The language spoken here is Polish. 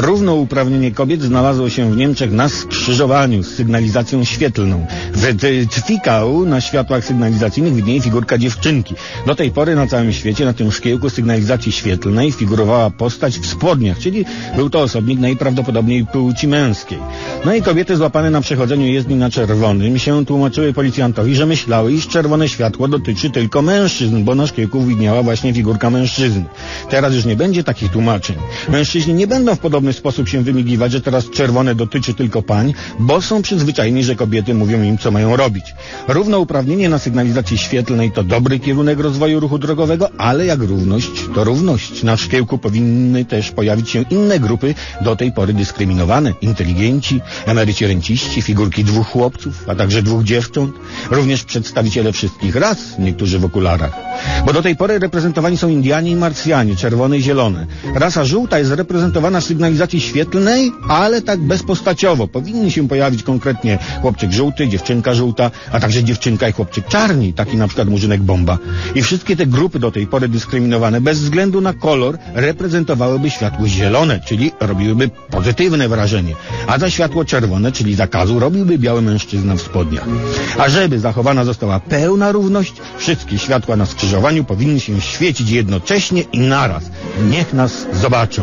Równouprawnienie kobiet znalazło się w Niemczech na skrzyżowaniu z sygnalizacją świetlną. W T- Tfikau na światłach sygnalizacyjnych widnieje figurka dziewczynki. Do tej pory na całym świecie na tym szkiełku sygnalizacji świetlnej figurowała postać w spodniach, czyli był to osobnik najprawdopodobniej płci męskiej. No i kobiety złapane na przechodzeniu jezdni na czerwonym się tłumaczyły policjantowi, że myślały, iż czerwone światło dotyczy tylko mężczyzn, bo na szkiełku widniała właśnie figurka mężczyzny. Teraz już nie będzie takich tłumaczeń. Mężczyźni nie będą w podobny sposób się wymigiwać, że teraz czerwone dotyczy tylko pań, bo są przyzwyczajeni, że kobiety mówią im, co mają robić. Równouprawnienie na sygnalizacji świetlnej to dobry kierunek rozwoju ruchu drogowego, ale jak równość, to równość. Na szkiełku powinny też pojawić się inne grupy, do tej pory dyskryminowane. Inteligenci, emeryci renciści, figurki dwóch chłopców, a także dwóch dziewcząt. Również przedstawiciele wszystkich ras, niektórzy w okularach. Bo do tej pory reprezentowani są Indianie i Marsjanie, czerwone i zielone. Rasa żółta jest reprezentowana w sygnalizacji świetlnej, ale tak bezpostaciowo. Powinni się pojawić konkretnie chłopczyk żółty, dziewczynka żółta, a także dziewczynka i chłopczyk czarni, taki na przykład murzynek bomba. I wszystkie te grupy do tej pory dyskryminowane, bez względu na kolor, reprezentowałyby światło zielone, czyli robiłyby pozytywne wrażenie. A za światło czerwone, czyli zakazu, robiłby biały mężczyzna w spodniach. A żeby zachowana została pełna równość, wszystkie światła na skrzyżowaniu powinny się świecić jednocześnie i naraz. Niech nas zobaczą.